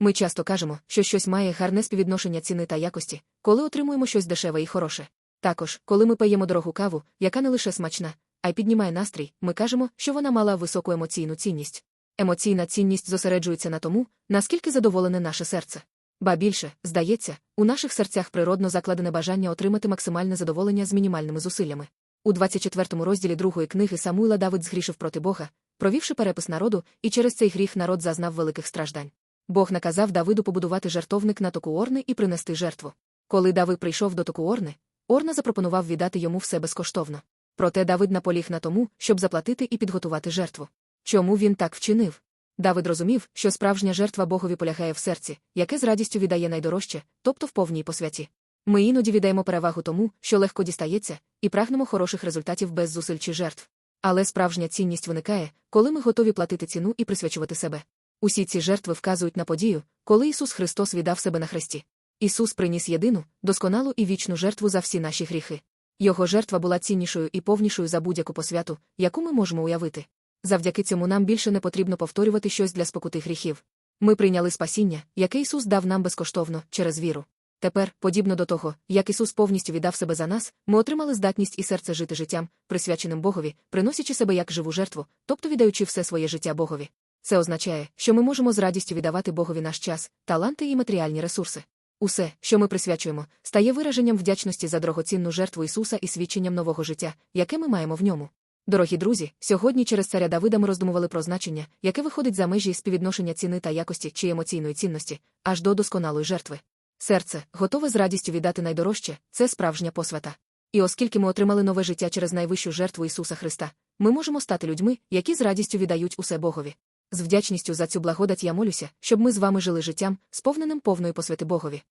Ми часто кажемо, що щось має гарне співвідношення ціни та якості, коли отримуємо щось дешеве і хороше. Також, коли ми пиємо дорогу каву, яка не лише смачна, а й піднімає настрій, ми кажемо, що вона мала високу емоційну цінність. Емоційна цінність зосереджується на тому, наскільки задоволене наше серце. Ба більше, здається, у наших серцях природно закладене бажання отримати максимальне задоволення з мінімальними зусиллями. У 24 розділі другої книги Самуїла Давид згрішив проти Бога, провівши перепис народу, і через цей гріх народ зазнав великих страждань. Бог наказав Давиду побудувати жертовник на току Орни і принести жертву. Коли Давид прийшов до току Орни, Орна запропонував віддати йому все безкоштовно. Проте Давид наполіг на тому, щоб заплатити і підготувати жертву. Чому він так вчинив? Давид розумів, що справжня жертва Богові полягає в серці, яке з радістю віддає найдорожче, тобто в повній посвяті. Ми іноді віддаємо перевагу тому, що легко дістається, і прагнемо хороших результатів без зусиль чи жертв. Але справжня цінність виникає, коли ми готові платити ціну і присвячувати себе. Усі ці жертви вказують на подію, коли Ісус Христос віддав себе на хресті. Ісус приніс єдину, досконалу і вічну жертву за всі наші гріхи. Його жертва була ціннішою і повнішою за будь-яку посвяту, яку ми можемо уявити. Завдяки цьому нам більше не потрібно повторювати щось для спокути гріхів. Ми прийняли спасіння, яке Ісус дав нам безкоштовно, через віру. Тепер, подібно до того, як Ісус повністю віддав себе за нас, ми отримали здатність і серце жити життям, присвяченим Богові, приносячи себе як живу жертву, тобто віддаючи все своє життя Богові. Це означає, що ми можемо з радістю віддавати Богові наш час, таланти і матеріальні ресурси. Усе, що ми присвячуємо, стає вираженням вдячності за дорогоцінну жертву Ісуса і свідченням нового життя, яке ми маємо в ньому. Дорогі друзі, сьогодні через царя Давида ми роздумували про значення, яке виходить за межі співвідношення ціни та якості чи емоційної цінності, аж до досконалої жертви. Серце, готове з радістю віддати найдорожче, це справжня посвята. І оскільки ми отримали нове життя через найвищу жертву Ісуса Христа, ми можемо стати людьми, які з радістю віддають усе Богові. З вдячністю за цю благодать я молюся, щоб ми з вами жили життям, сповненим повної посвяти Богові.